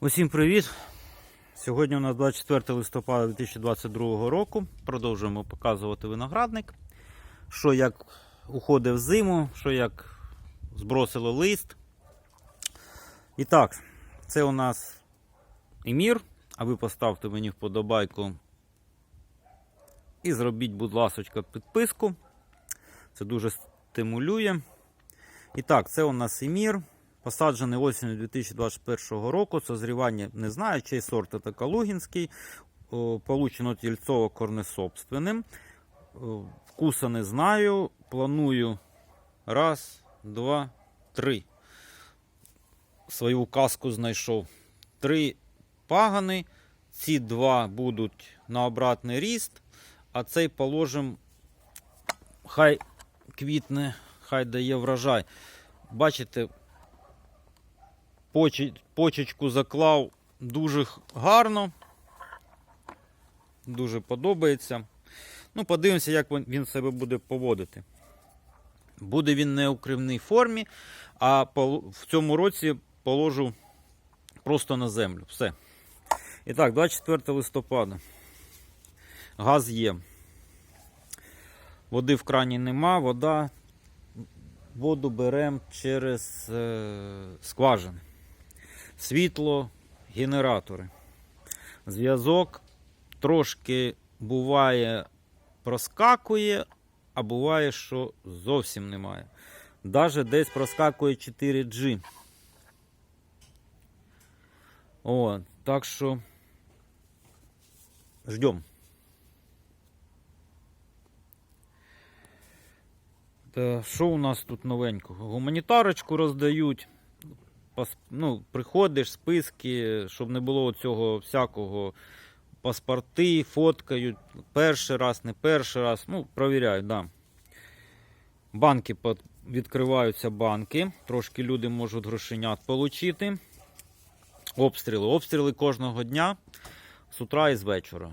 Усім привіт! Сьогодні у нас 24 листопада 2022 року. Продовжуємо показувати виноградник. Що як уходить в зиму, що як збросило лист. І так, це у нас емір. А ви поставте мені вподобайку і зробіть, будь ласка, підписку. Це дуже стимулює. І так, це у нас емір. Посаджений осінню 2021 року. Созрівання не знаю, чий сорт це Калугінський. Получено тільцово корнесобственним. Вкуса не знаю. Планую раз, два, три. Свою казку знайшов. Три пагани. Ці два будуть на обратний ріст, а цей положимо, хай квітне, хай дає врожай. Бачите, почечку заклав дуже гарно. Дуже подобається. Ну, подивимося, як він- себе буде поводити. Буде він не у кривній формі, а в цьому році положу просто на землю. Все. І так, 24 листопада. Газ є. Води в крані нема, вода. Воду беремо через е, скважини. Світло, генератори. Зв'язок трошки буває проскакує, а буває, що зовсім немає. Даже десь проскакує 4G. О, так що ждем. Що у нас тут новенького? Гуманітарочку роздають. Ну, приходиш, списки, щоб не було цього всякого паспорти, фоткають. Перший раз, не перший раз. Ну, провіряють, да. Банки відкриваються банки. Трошки люди можуть грошенят отримати. Обстріли. Обстріли кожного дня з утра і з вечора.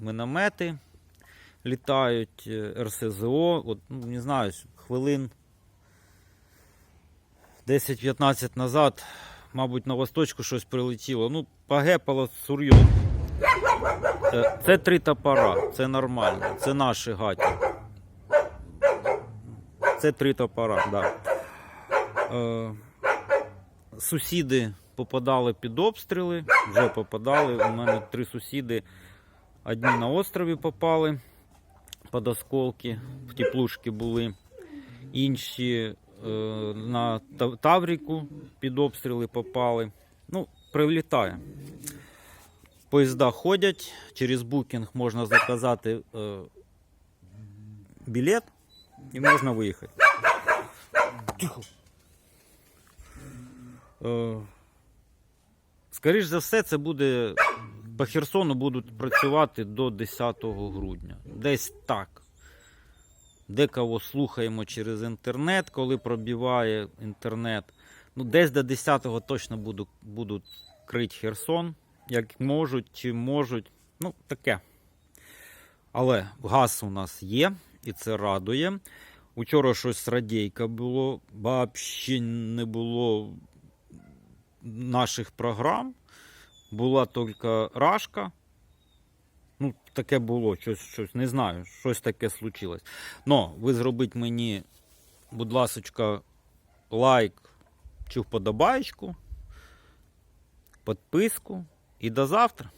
Міномети літають, е, РСЗО. От, ну, не знаю, хвилин 10-15 назад, мабуть, на восточку щось прилетіло. Ну, погепало сур'йом. Е, Це три топора, це нормально, це наші гаті. Це три топора, так. Да. Е, сусіди попадали під обстріли, вже попадали. У мене три сусіди. Одні на острові попали під осколки, в теплушки були. Інші на Тавріку під обстріли попали. Ну, прилітає. Поїзда ходять, через букінг можна заказати е, білет і можна виїхати. Тихо. Е, Скоріш за все, це буде по Херсону будуть працювати до 10 грудня. Десь так. Декого слухаємо через інтернет, коли пробиває інтернет. Ну, десь до 10-го точно буду, будуть крити Херсон, як можуть чи можуть. Ну, таке. Але газ у нас є, і це радує. Учора щось радійка було, взагалі не було наших програм. Була тільки рашка. Ну, таке було, щось, щось, не знаю, щось таке случилось. Но ви зробіть мені, будь ласочка, лайк чи вподобайку, підписку. І до завтра.